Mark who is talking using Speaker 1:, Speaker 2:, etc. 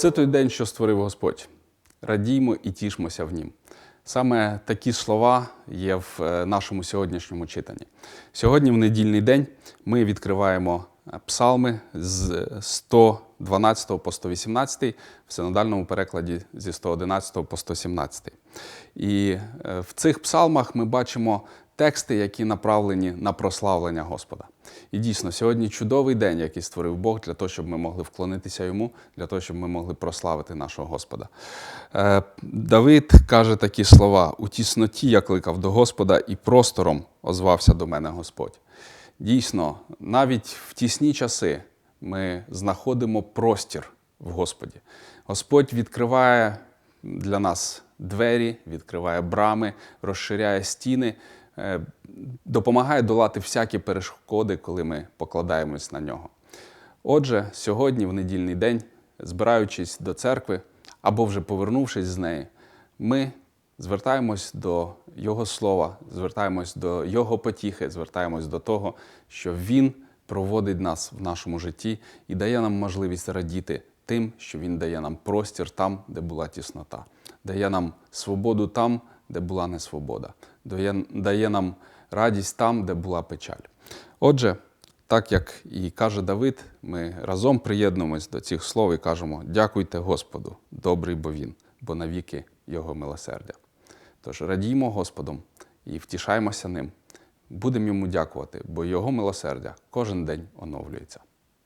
Speaker 1: Це той день, що створив Господь. Радіймо і тішмося в нім. Саме такі слова є в е, нашому сьогоднішньому читанні. Сьогодні, в недільний день, ми відкриваємо е, псалми з 112 по 118 в синодальному перекладі зі 111 по 117. І е, в цих псалмах ми бачимо тексти, які направлені на прославлення Господа. І дійсно, сьогодні чудовий день, який створив Бог, для того, щоб ми могли вклонитися йому, для того, щоб ми могли прославити нашого Господа. Е, Давид каже такі слова: у тісноті я кликав до Господа, і простором озвався до мене Господь. Дійсно, навіть в тісні часи ми знаходимо простір в Господі. Господь відкриває для нас двері, відкриває брами, розширяє стіни, допомагає долати всякі перешкоди, коли ми покладаємось на нього. Отже, сьогодні, в недільний день, збираючись до церкви або вже повернувшись з неї, ми звертаємось до Його слова, звертаємось до Його потіхи, звертаємось до того, що Він проводить нас в нашому житті і дає нам можливість радіти тим, що Він дає нам простір там, де була тіснота, дає нам свободу там, де була несвобода, дає, нам радість там, де була печаль. Отже, так як і каже Давид, ми разом приєднуємось до цих слов і кажемо: дякуйте Господу, добрий бо Він, бо навіки Його милосердя. Тож радіймо Господом і втішаймося ним. Будемо йому дякувати, бо Його милосердя кожен день оновлюється.